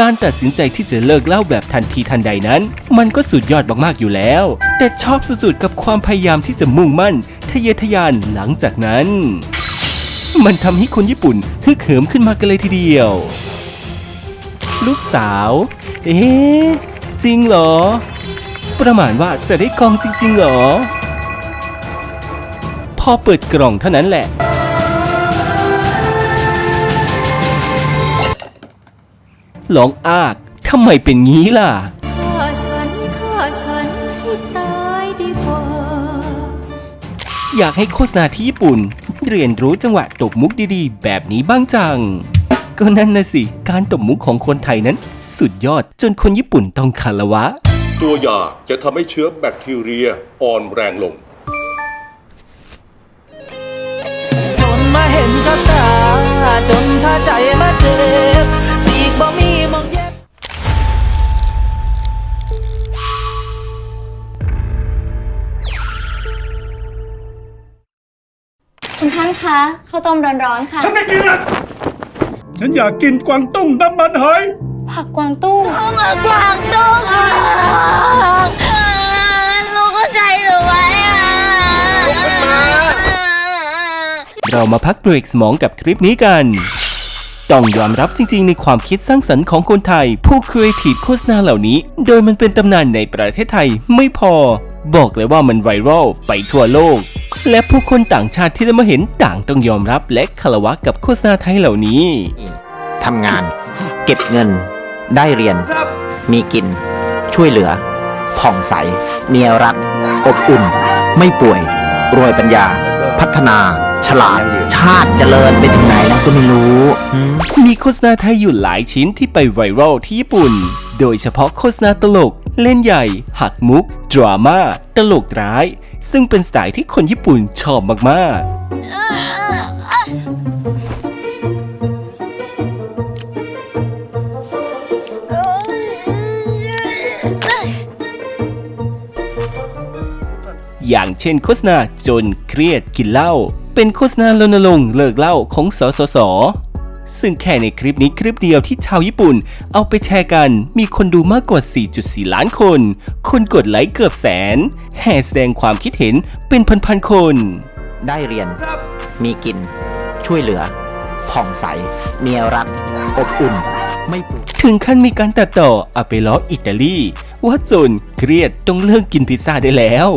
การตัดสินใจที่จะเลิกเล่าแบบทันทีทันใดนั้น มันก็สุดยอดมากๆอยู่แล้ว แต่ชอบสุดๆกับความพยายามที่จะมุ่งมั่น ทะเยอทะยานหลังจากนั้น มันทำให้คนญี่ปุ่นฮึกเหิมขึ้นมากันเลยทีเดียว ลูกสาว เอ๊ะจริงเหรอ ประมาณว่าจะได้กองจริงๆเหรอ พอเปิดกล่องเท่านั้นแหละ หลองอากทำไมเป็นงี้ล่ะฆ่าฉันฆ่าฉันให้ตายดีกว่าอยากให้โฆษณาที่ญี่ปุ่น เรียนรู้จังหวะตบมุกดีๆ แบบนี้บ้างจัง ก็นั่นนะสิ การตบมุกของคนไทยนั้น สุดยอดจนคนญี่ปุ่นต้องคารวะ ตัวยาจะทำให้เชื้อแบคทีเรียอ่อนแรงลงจนมาเห็นกับตาจนพาใจมาเจ็บสี คุณท่านคะข้าวต้มร้อนๆค่ะ ฉันไม่กินอะฉันอยากกินกวางตุ้งน้ำมันหอย ผักกวางตุ้งกวางตุ้งลูกเข้าใจหรือไม่อะเรามาพักเบรกสมองกับคลิปนี้กัน ต้องยอมรับจริงๆ ในความคิดสร้างสรรค์ของคนไทย ผู้ครีเอทีฟโฆษณาเหล่านี้ โดยมันเป็นตำนานในประเทศไทยไม่พอ บอกเลยว่ามันไวรัลไปทั่วโลก และผู้คนต่างชาติที่ได้มาเห็นต่างต้องยอมรับและคารวะกับโฆษณาไทยเหล่านี้ ทำงาน เก็บเงิน ได้เรียน มีกิน ช่วยเหลือ ผ่องใสเมียรัก อบอุ่น ไม่ป่วย รวยปัญญา พัฒนา ฉลาด ชาติเจริญไปถึงไหนแล้วก็ไม่รู้หืมมีโฆษณาไทยอยู่หลายชิ้นที่ไปไวรัลที่ญี่ปุ่น โดยเฉพาะโฆษณาตลก เล่นใหญ่ หักมุก ดราม่า ตลกร้าย ซึ่งเป็นสไตล์ที่คนญี่ปุ่นชอบมากๆ อย่างเช่นโฆษณาจนเครียดกินเหล้า เป็นโฆษณารณรงค์เลิกเหล้าของสสส ซึ่งแค่ในคลิปนี้คลิปเดียวที่ชาวญี่ปุ่น เอาไปแชร์กัน มีคนดูมากกว่า 4.4 ล้านคน คนกดไลค์เกือบแสน แห่แสดงความคิดเห็นเป็นพันๆคน ได้เรียน มีกิน ช่วยเหลือ ผ่องใส เมียรัก อบอุ่น ไม่ป่วยถึงขั้นมีการตัดต่อเอาไปล้ออิตาลี ว่าจนเครียดต้องเลิกกินพิซซ่าได้แล้ว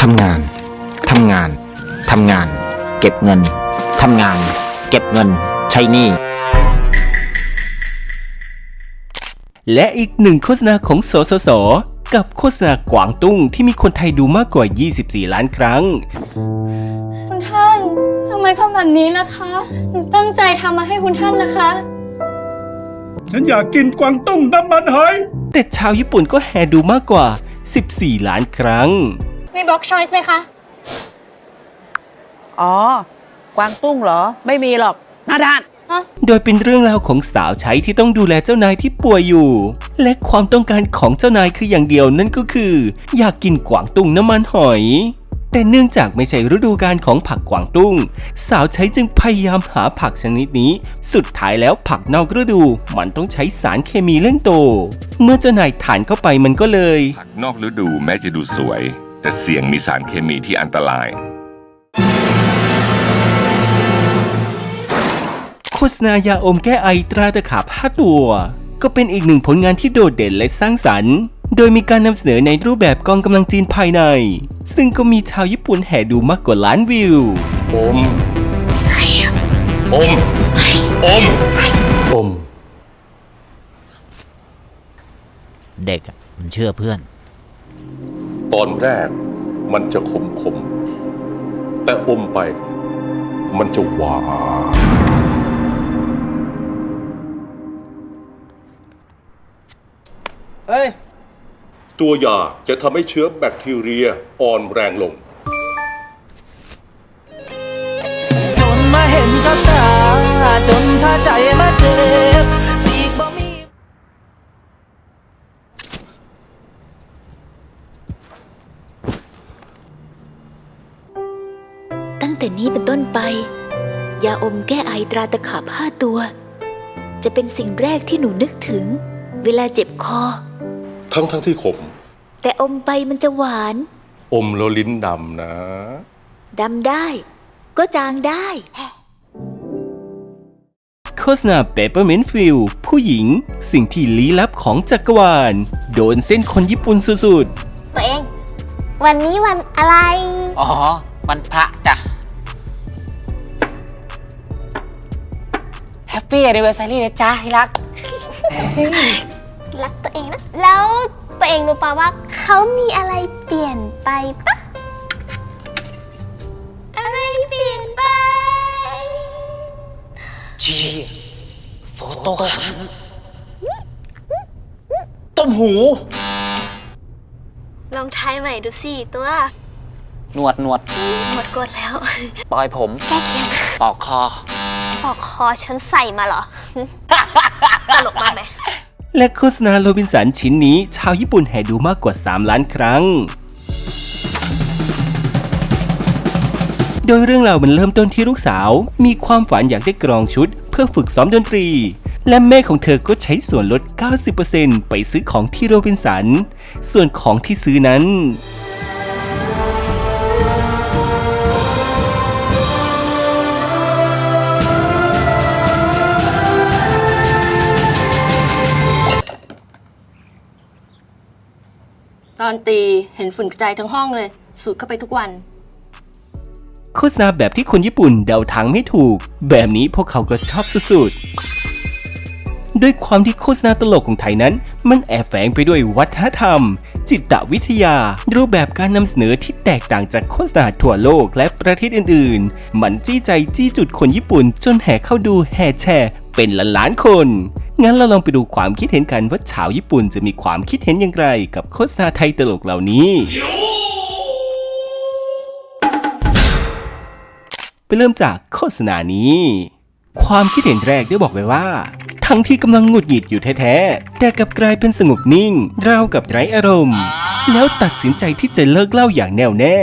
ทำงาน ทำงาน ทำงาน เก็บเงิน ทำงาน เก็บเงิน ใช้หนี้ และอีกหนึ่งโฆษณาของสสส กับโฆษณากวางตุ้งที่มีคนไทยดูมากกว่า 24 ล้านครั้ง คุณท่านทำไมทำแบบนี้ล่ะคะ หนูตั้งใจทำมาให้คุณท่านนะคะ ฉันอยากกินกวางตุ้งน้ำมันหอย แต่ชาวญี่ปุ่นก็แห่ดูมากกว่า 14 ล้านครั้ง มีบล็อกชอยส์ไหมคะ อ๋อ กวางตุ้งเหรอ ไม่มีหรอกหน้าด้าน โดยเป็นเรื่องราวของสาวใช้ที่ต้องดูแลเจ้านายที่ป่วยอยู่ และความต้องการของเจ้านายคืออย่างเดียวนั่นก็คือ อยากกินกวางตุ้งน้ำมันหอย แต่เนื่องจากไม่ใช่ฤดูกาลของผักกวางตุ้ง สาวใช้จึงพยายามหาผักชนิดนี้ สุดท้ายแล้วผักนอกฤดู มันต้องใช้สารเคมีเร่งโต เมื่อเจ้านายทานเข้าไปมันก็เลย ผักนอกฤดูแม้จะดูสวย แต่เสี่ยงมีสารเคมีที่อันตราย ฆษณายาอมแก้ไอตราตะขาบ5ตัว ก็เป็นอีกหนึ่งผลงานที่โดดเด่นและสร้างสรรค์ โดยมีการนำเสนอในรูปแบบกองกำลังจีนภายใน ซึ่งก็มีชาวญี่ปุ่นแห่ดูมากกว่าล้านวิว อม อม อม อม เด็กอะมันเชื่อเพื่อน ตอนแรกมันจะขมขมๆแต่อมไป มันจะหวาน ฮ้ย ตัวยาจะทำให้เชื้อแบคทีเรียอ่อนแรงลง จนมาเห็นกับตา จนพาใจมาเจ็บสีกบ่มีตั้งแต่นี้เป็นต้นไป ยาอมแก้ไอตราตะขาบห้าตัว จะเป็นสิ่งแรกที่หนูนึกถึง เวลาเจ็บคอ ทั้งทั้งที่ขม แต่อมไปมันจะหวาน อมแล้วลิ้นดำนะ ดำได้ ก็จางได้ โฆษณาเปเปอร์เมนต์ฟิลผู้หญิง สิ่งที่ลี้ลับของจักรวาล โดนเส้นคนญี่ปุ่นสุดตัวเอง วันนี้วันอะไร อ๋อ วันพระจ้ะ แฮปปี้ a อ n i v e r s a r y เลยจ้าที่รัก รักตัวเองนะ แล้วตัวเองรู้ปะว่าเขามีอะไรเปลี่ยนไปปะอะไรเปลี่ยนไป จีโฟโต้ฮันต้มหู ลองทายใหม่ดูสิตัวหนวดหนวดหมดกดแล้ว ปลอยผม แก้เคียงปอกคอปอกคอฉันใส่มาเหรอ ตลกมากไหมๆ และโฆษณาโรบินสันชิ้นนี้ชาวญี่ปุ่นแห่ดูมากกว่า 3 ล้านครั้ง โดยเรื่องราวมันเริ่มต้นที่ลูกสาว มีความฝันอยากได้กรองชุด เพื่อฝึกซ้อมดนตรี และแม่ของเธอก็ใช้ส่วนลด 90%ไปซื้อของที่โรบินสัน ส่วนของที่ซื้อนั้น อนตีเห็นฝุ่นกระจายทั้งห้องเลย สูดเข้าไปทุกวัน โฆษณาแบบที่คนญี่ปุ่นเดาทางไม่ถูก แบบนี้พวกเขาก็ชอบสุดๆ ด้วยความที่โฆษณาตลกของไทยนั้น มันแอบแฝงไปด้วยวัฒนธรรม จิตวิทยา รูปแบบการนำเสนอที่แตกต่างจากโฆษณาทั่วโลกและประเทศอื่นๆ มันจี้ใจจี้จุดคนญี่ปุ่นจนแห่เข้าดูแห่แชร์เป็นล้านๆคน งั้นเราลองไปดูความคิดเห็นกันว่าชาวญี่ปุ่นจะมีความคิดเห็นอย่างไร กับโฆษณาไทยตลกเหล่านี้ไปเริ่มจากโฆษณานี้ ความคิดเห็นแรกได้บอกไว้ว่า ทั้งที่กำลังหงุดหงิดอยู่แท้ๆ แต่กลับกลายเป็นสงบนิ่ง ราวกับไร้อารมณ์ แล้วตัดสินใจที่จะเลิกเล่าอย่างแน่วแน่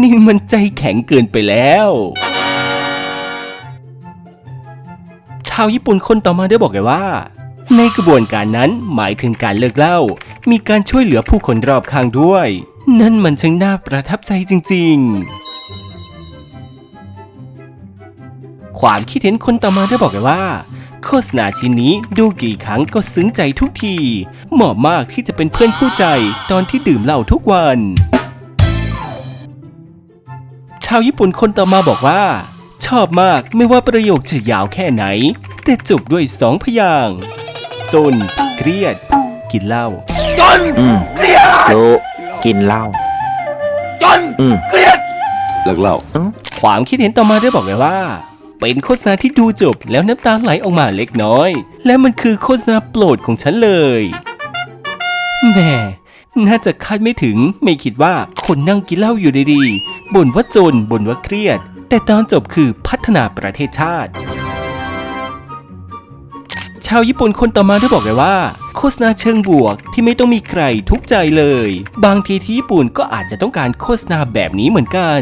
นี่มันใจแข็งเกินไปแล้ว ชาวญี่ปุ่นคนต่อมาได้บอกไว้ว่า ในกระบวนการนั้นหมายถึงการเลิกเหล่า มีการช่วยเหลือผู้คนรอบข้างด้วย นั่นมันช่างน่าประทับใจจริง ๆ ความคิดเห็นคนต่อมาได้บอกไว้ว่า โฆษณาชิ้นนี้ดูกี่ครั้งก็ซึ้งใจทุกที เหมาะมากที่จะเป็นเพื่อนคู่ใจตอนที่ดื่มเหล้าทุกวัน ชาวญี่ปุ่นคนต่อมาบอกว่า ชอบมากไม่ว่าประโยคจะยาวแค่ไหน แต่จบด้วยสองพยางค์ จนเครียด กินเหล้าอืมรู้กินเหล้าจนอืมความคิดเห็นต่อมาได้บอกไว้ว่า เป็นโฆษณาที่ดูจบแล้วน้ำตาไหลออกมาเล็กน้อย และมันคือโฆษณาโปรดของฉันเลยแหม่น่าจะคาดไม่ถึงไม่คิดว่าคนนั่งกินเหล้าอยู่ดีๆบ่นว่าจนบ่นว่าเครียด แต่ตอนจบคือพัฒนาประเทศชาติ ชาวญี่ปุ่นคนต่อมาได้บอกเลยว่า โฆษณาเชิงบวกที่ไม่ต้องมีใครทุกใจเลย บางทีที่ญี่ปุ่นก็อาจจะต้องการโฆษณาแบบนี้เหมือนกัน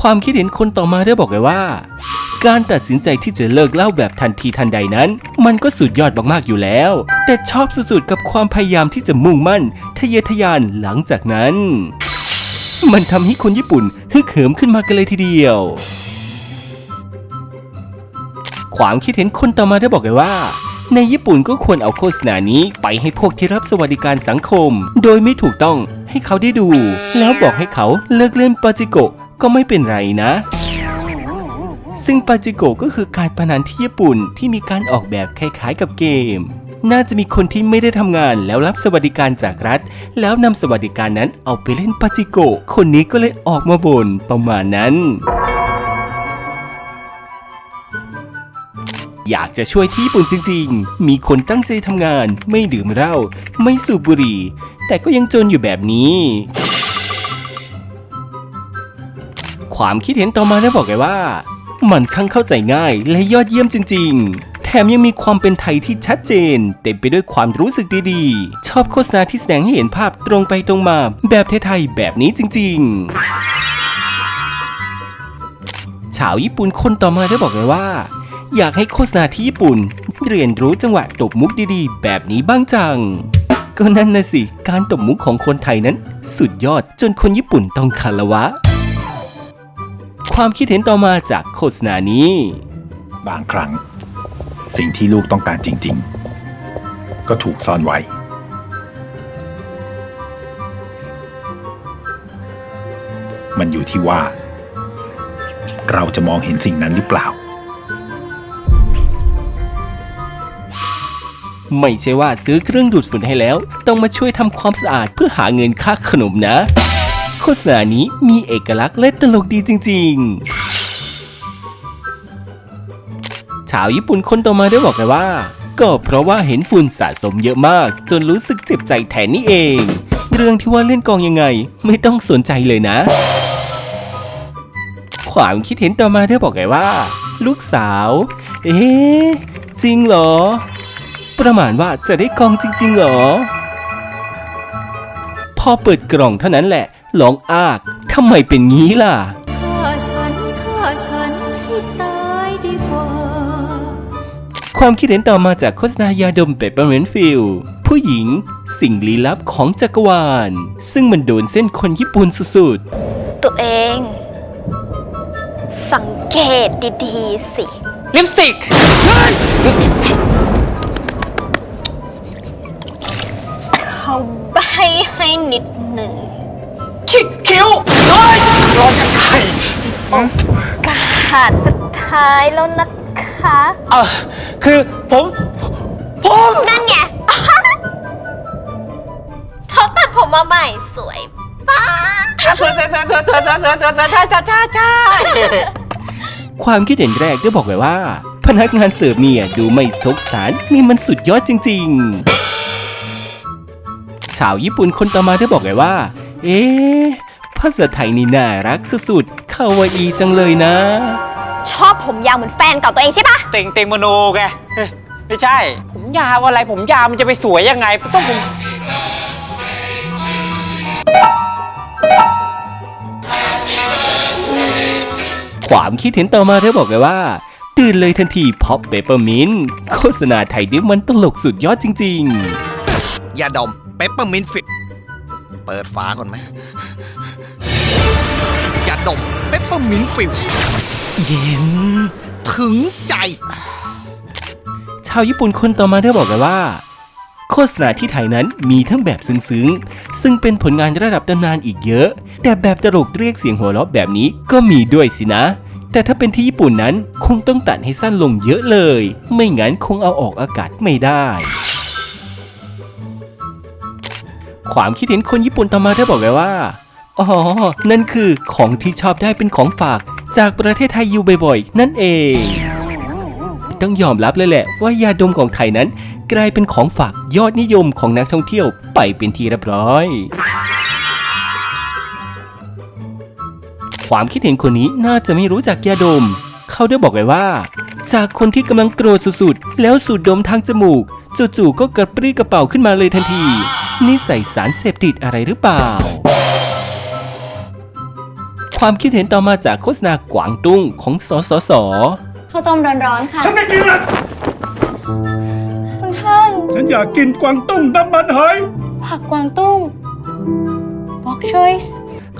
ความคิดเห็นคนต่อมาได้บอกเลยว่าการตัดสินใจที่จะเลิกเล่าแบบทันทีทันใดนั้น มันก็สุดยอดมากๆอยู่แล้ว แต่ชอบสุดๆกับความพยายามที่จะมุ่งมั่น ทะเยอทะยานหลังจากนั้น มันทำให้คนญี่ปุ่นฮึกเหิมขึ้นมากันเลยทีเดียว ความคิดเห็นคนต่อมาได้บอกเลยว่า ในญี่ปุ่นก็ควรเอาโฆษณานี้ไปให้พวกที่รับสวัสดิการสังคม โดยไม่ถูกต้องให้เขาได้ดู แล้วบอกให้เขาเลิกเล่นปาจิโกะก็ไม่เป็นไรนะซึ่งปาจิโกก็คือการพนันที่ญี่ปุ่นที่มีการออกแบบคล้ายๆกับเกม น่าจะมีคนที่ไม่ได้ทำงานแล้วรับสวัสดิการจากรัฐ แล้วนำสวัสดิการนั้นเอาไปเล่นปาจิโกคนนี้ก็เลยออกมาบ่นประมาณนั้น อยากจะช่วยที่ญี่ปุ่นจริงๆ มีคนตั้งใจทำงาน ไม่ดื่มเหล้า ไม่สูบบุหรี่ แต่ก็ยังจนอยู่แบบนี้ ความคิดเห็นต่อมาได้บอกเลยว่า มันช่างเข้าใจง่ายและยอดเยี่ยมจริง ๆแถมยังมีความเป็นไทยที่ชัดเจน เต็มไปด้วยความรู้สึกดีๆ ชอบโฆษณาที่แสดงให้เห็นภาพตรงไปตรงมา แบบไทยๆแบบนี้จริงๆ ชาวญี่ปุ่นคนต่อมาได้บอกเลยว่า อยากให้โฆษณาที่ญี่ปุ่น เรียนรู้จังหวะตบมุกดีๆ แบบนี้บ้างจัง ก็นั่นนะสิ การตบมุกของคนไทยนั้น สุดยอดจนคนญี่ปุ่นต้องคารวะ ความคิดเห็นต่อมาจากโฆษณานี้ บางครั้ง สิ่งที่ลูกต้องการจริง ๆ ก็ถูกซ่อนไว้ มันอยู่ที่ว่า เราจะมองเห็นสิ่งนั้นหรือเปล่า ไม่ใช่ว่าซื้อเครื่องดูดฝุ่นให้แล้ว ต้องมาช่วยทำความสะอาดเพื่อหาเงินค่าขนมนะ โฆษณานี้มีเอกลักษณ์และตลกดีจริง ๆ ชาวญี่ปุ่นคนต่อมาได้บอกเลยว่า ก็เพราะว่าเห็นฝุ่นสะสมเยอะมาก จนรู้สึกเจ็บใจแทนนี่เอง เรื่องที่ว่าเล่นกองยังไง ไม่ต้องสนใจเลยนะ ความคิดเห็นต่อมาได้บอกเลยว่า ลูกสาว เอ๊ะจริงเหรอ ประมาณว่าจะได้กองจริงๆเหรอ พอเปิดกล่องเท่านั้นแหละร้องอากทำไมเป็นงี้ล่ะฆ่าฉันฆ่าฉันให้ตายดีกว่า ความคิดเห็นต่อมาจากโฆษณายาดมเปปเปอร์เมนฟิลผู้หญิง สิ่งลี้ลับของจักรวาล ซึ่งมันโดนเส้นคนญี่ปุ่นสุดตัวเอง สังเกตดี ๆ สิ ลิปสติก เขาใบให้นิดหนึ่ง คิคิ้วเฮ้ยร้อนยังไงขาดสุดท้ายแล้วนะคะ เออคือผมผมนั่นไง เขาตัดผมมาใหม่สวยป้าใช่ใช่ใช่ใช่ใช่ใช่ใช่ใช่ใช่ใช่ใช่ๆความคิดเห็นแรกได้บอกไว้ว่า พนักงานเสิร์ฟเนี่ยดูไม่สกสารนี่มันสุดยอดจริง ๆ ชาวญี่ปุ่นคนต่อมาได้บอกไว้ว่า เอ๊ะภาษาไทยนี่น่ารักสุดๆคาวาอีจังเลยนะ ชอบผมยาวเหมือนแฟนเก่าตัวเองใช่ปะเต็งเต็งมโนไงเฮ้ยไม่ใช่ ผมยาวอะไรผมยาวมันจะไปสวยยังไงต้องผมความคิดเห็นต่อมาได้บอกเลยว่า ตื่นเลยทันทีพอปเปเปอร์มินโฆษณาไทยดิมันตลกสุดยอดจริงยาดม เปปเปอร์มินฟิตเปิดฝาก่อนไหมยาดมเปปเปอร์มินฟิลเย็น ถึงใจ ชาวญี่ปุ่นคนต่อมาได้บอกเลยว่า โฆษณาที่ไทยนั้นมีทั้งแบบซึ้งๆ ซึ่งเป็นผลงานระดับตำนานอีกเยอะ แต่แบบตลกเรียกเสียงหัวเราะแบบนี้ก็มีด้วยสินะแต่ถ้าเป็นที่ญี่ปุ่นนั้นคงต้องตัดให้สั้นลงเยอะเลย ไม่งั้นคงเอาออกอากาศไม่ได้ ความคิดเห็นคนญี่ปุ่นต่อมาได้บอกเลยว่า อ๋อ นั่นคือของที่ชอบได้เป็นของฝากจากประเทศไทยอยู่บ่อยๆ นั่นเอง ต้องยอมรับเลยแหละ ว่ายาดมของไทยนั้น กลายเป็นของฝากยอดนิยมของนักท่องเที่ยวไปเป็นทีเรียบร้อย ความคิดเห็นคนนี้น่าจะไม่รู้จักยาดม เขาได้บอกไว้ว่า จากคนที่กำลังโกรธสุดๆ แล้วสูดดมทางจมูกจู่ๆก็กระปรี้กระเป๋าขึ้นมาเลยทันที นี่ใส่สารเสพติดอะไรหรือเปล่า ความคิดเห็นต่อมาจากโฆษณากวางตุ้งของสสส ข้าวต้มร้อนๆค่ะ ฉันไม่กินละคุณท่าน ฉันอยากกินกวางตุ้งน้ำมันหอย ผักกวางตุ้ง Bok choice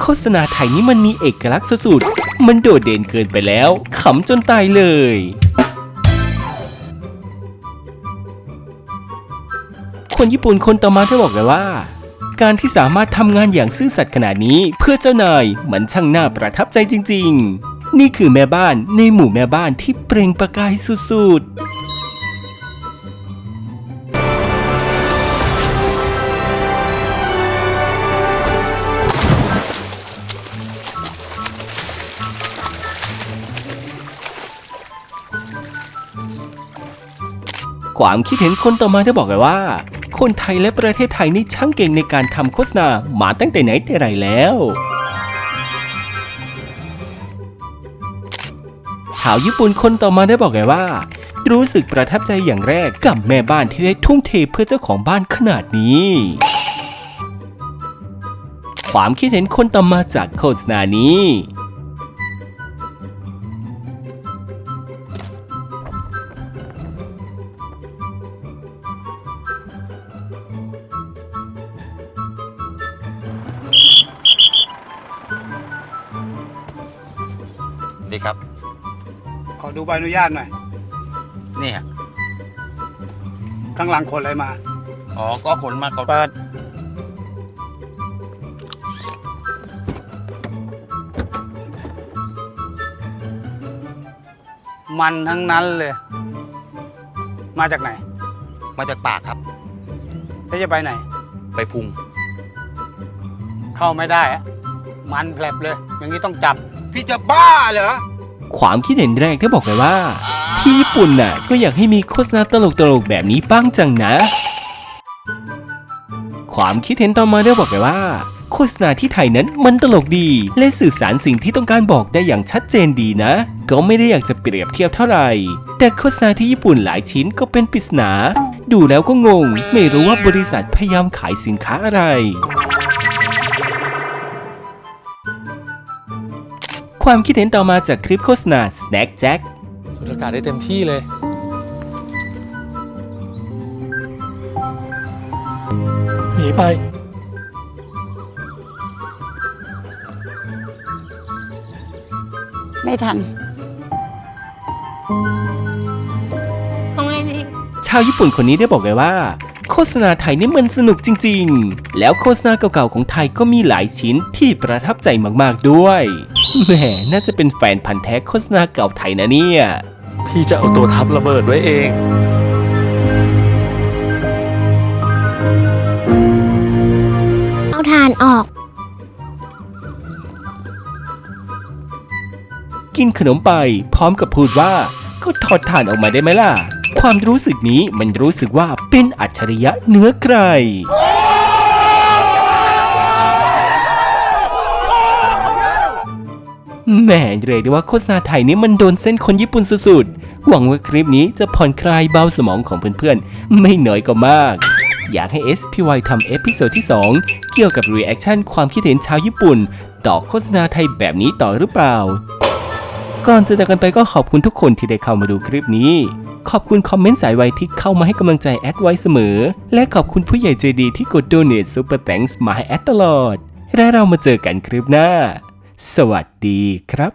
โฆษณาไทยนี้มันมีเอกลักษณ์สุดๆ มันโดดเด่นเกินไปแล้ว ขำจนตายเลย คนญี่ปุ่นคนต่อมาได้บอกเลยว่า การที่สามารถทำงานอย่างซื่อสัตย์ขนาดนี้เพื่อเจ้านายมันช่างน่าประทับใจจริง ๆ นี่คือแม่บ้านในหมู่แม่บ้านที่เปล่งประกายสุดๆความคิดเห็นคนต่อมาได้บอกเลยว่า คนไทยและประเทศไทยนี่ช่างเก่งในการทำโฆษณามาตั้งแต่ไหนแต่ไรแล้วชาวญี่ปุ่นคนต่อมาได้บอกเลยว่า รู้สึกประทับใจอย่างแรกกับแม่บ้านที่ได้ทุ่มเทเพื่อเจ้าของบ้านขนาดนี้ ความคิดเห็นคนต่อมาจากโฆษณานี้ ขอดูใบอนุญาตหน่อยเนี่ยข้างหลังขนอะไรมา อ๋อ ก็ขนมาเขาเปิด มันทั้งนั้นเลย มาจากไหน มาจากปากครับ แล้วจะไปไหน ไปพุง เข้าไม่ได้อะมันแผลบเลย อย่างนี้ต้องจับ พี่จะบ้าเหรอ ความคิดเห็นแรกได้บอกเลยว่า ที่ญี่ปุ่นน่ะ ก็อยากให้มีโฆษณาตลกๆแบบนี้บ้างจังนะ ความคิดเห็นต่อมาได้บอกเลยว่า โฆษณาที่ไทยนั้นมันตลกดี และสื่อสารสิ่งที่ต้องการบอกได้อย่างชัดเจนดีนะ ก็ไม่ได้อยากจะเปรียบเทียบเท่าไหร่ แต่โฆษณาที่ญี่ปุ่นหลายชิ้นก็เป็นปริศนา ดูแล้วก็งง ไม่รู้ว่าบริษัทพยายามขายสินค้าอะไร ความคิดเห็นต่อมาจากคลิปโฆษณา Snack Jack สูดอากาศได้เต็มที่เลย หนีไป ไม่ทันเอาไงดีชาวญี่ปุ่นคนนี้ได้บอกเลยว่า โฆษณาไทยนี่มันสนุกจริง ๆ แล้วโฆษณาเก่าๆของไทยก็มีหลายชิ้นที่ประทับใจมากๆด้วย แหมน่าจะเป็นแฟนพันธ์แท้โฆษณาเก่าไทยนะเนี่ย พี่จะเอาตัวทับระเบิดไว้เอง เอาทานออก กินขนมไปพร้อมกับพูดว่า ก็ถอดถ่านออกมาได้ไหมล่ะ ความรู้สึกนี้มันรู้สึกว่าเป็นอัจฉริยะเหนือใคร แหมเรียกได้ว่าโฆษณาไทยนี้มันโดนเส้นคนญี่ปุ่นสุดๆ หวังว่าคลิปนี้จะผ่อนคลายเบาสมองของเพื่อนๆ ไม่น้อยก็มาก อยากให้ SPY ทำเอพิโซดที่ 2 เกี่ยวกับรีแอคชั่นความคิดเห็นชาวญี่ปุ่น ต่อโฆษณาไทยแบบนี้ต่อหรือเปล่า ก่อนจะจากกันไปก็ขอบคุณทุกคนที่ได้เข้ามาดูคลิปนี้ ขอบคุณคอมเมนต์สายไวที่เข้ามาให้กำลังใจแอดไว้เสมอ และขอบคุณผู้ใหญ่ใจดีที่กดโดเน a ซูเปอร์แตงส์มาให้แอดตลอด และเรามาเจอกันคลิปหน้า สวัสดีครับ